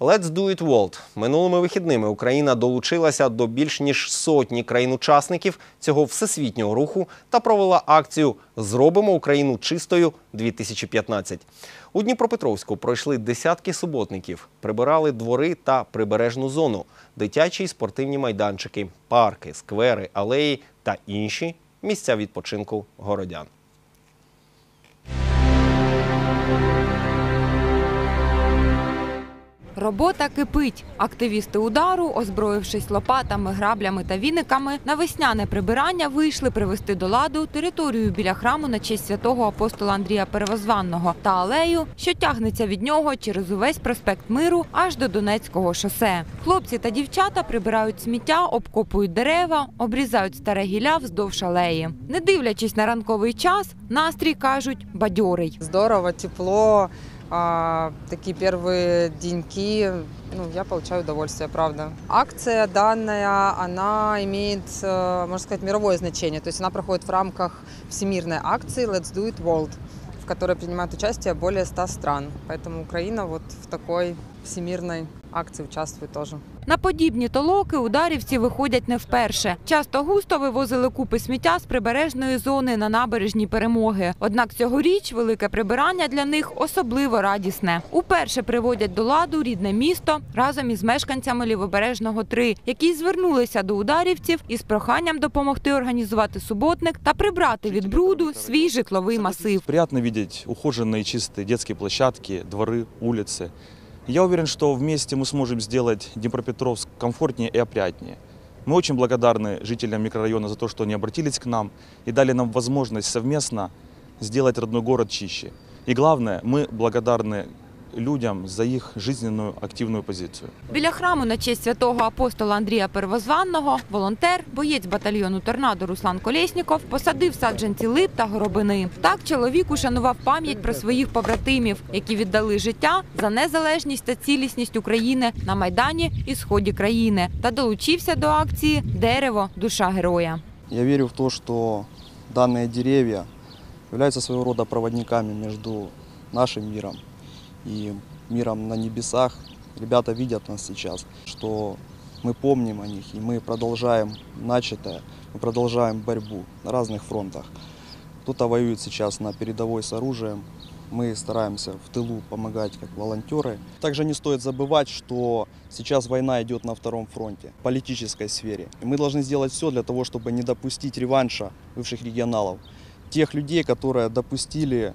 Let's do it World. Минулими вихідними Україна долучилася до більш ніж сотні країн-учасників цього всесвітнього руху та провела акцію Зробимо Україну чистою 2015. У Дніпропетровську пройшли десятки суботників, прибирали двори та прибережну зону, дитячі і спортивні майданчики, парки, сквери, алеї та інші місця відпочинку городян. Робота кипить. Активісти удару, озброївшись лопатами, граблями та віниками, на весняне прибирання вийшли привести до ладу територію біля храму на честь святого апостола Андрія Перевозванного та алею, що тягнеться від нього через увесь проспект Миру аж до Донецького шосе. Хлопці та дівчата прибирають сміття, обкопують дерева, обрізають старе гілля вздовж алеї. Не дивлячись на ранковий час, настрій кажуть бадьорий. Здорово, тепло, а, такие первые деньки, ну, я получаю удовольствие, правда. Акция данная, она имеет, э, можно сказать, мировое значение, то есть она проходит в рамках всемирной акции Let's Do It World, в которой принимают участие более 100 стран, поэтому Украина вот в такой всемирной акции участвует тоже. На подібні толоки ударівці виходять не вперше. Часто густо вивозили купи сміття з прибережної зони на набережні перемоги. Однак цьогоріч велике прибирання для них особливо радісне. Уперше приводять до ладу рідне місто разом із мешканцями лівобережного 3, які звернулися до ударівців із проханням допомогти організувати суботник та прибрати від бруду свій житловий масив. Приятно видеть ухоженные чистые детские площадки, дворы, улицы. Я уверен, что вместе мы сможем сделать Днепропетровск комфортнее и опрятнее. Мы очень благодарны жителям микрорайона за то, что они обратились к нам и дали нам возможность совместно сделать родной город чище. И главное, мы благодарны людям за их жизненную активную позицию. Біля храму на честь святого апостола Андрія Первозванного волонтер, боєць батальйону Торнадо Руслан Колєсніков посадив саджанці лип та горобини. Так чоловік ушанував пам'ять про своїх побратимів, які віддали життя за незалежність та цілісність України на майдані і сході країни, та долучився до акції Дерево душа героя. Я верю в то, что данные деревья являются своего рода проводниками между нашим миром и миром на небесах. Ребята видят нас сейчас, что мы помним о них, и мы продолжаем начатое, мы продолжаем борьбу на разных фронтах. Кто-то воюет сейчас на передовой с оружием, мы стараемся в тылу помогать как волонтеры. Также не стоит забывать, что сейчас война идет на втором фронте, в политической сфере. И мы должны сделать все для того, чтобы не допустить реванша бывших регионалов, тех людей, которые допустили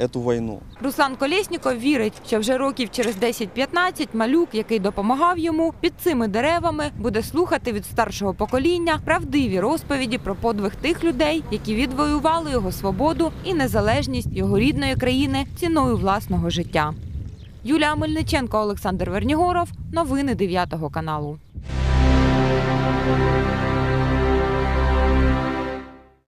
эту войну. Руслан Колєсніков вірить, що вже років через 10-15 малюк, який допомагав йому, під цими деревами буде слухати від старшого покоління правдиві розповіді про подвиг тих людей, які відвоювали його свободу і незалежність його рідної країни ціною власного життя. Юлія Мельниченко, Олександр Вернігоров. Новини 9 каналу.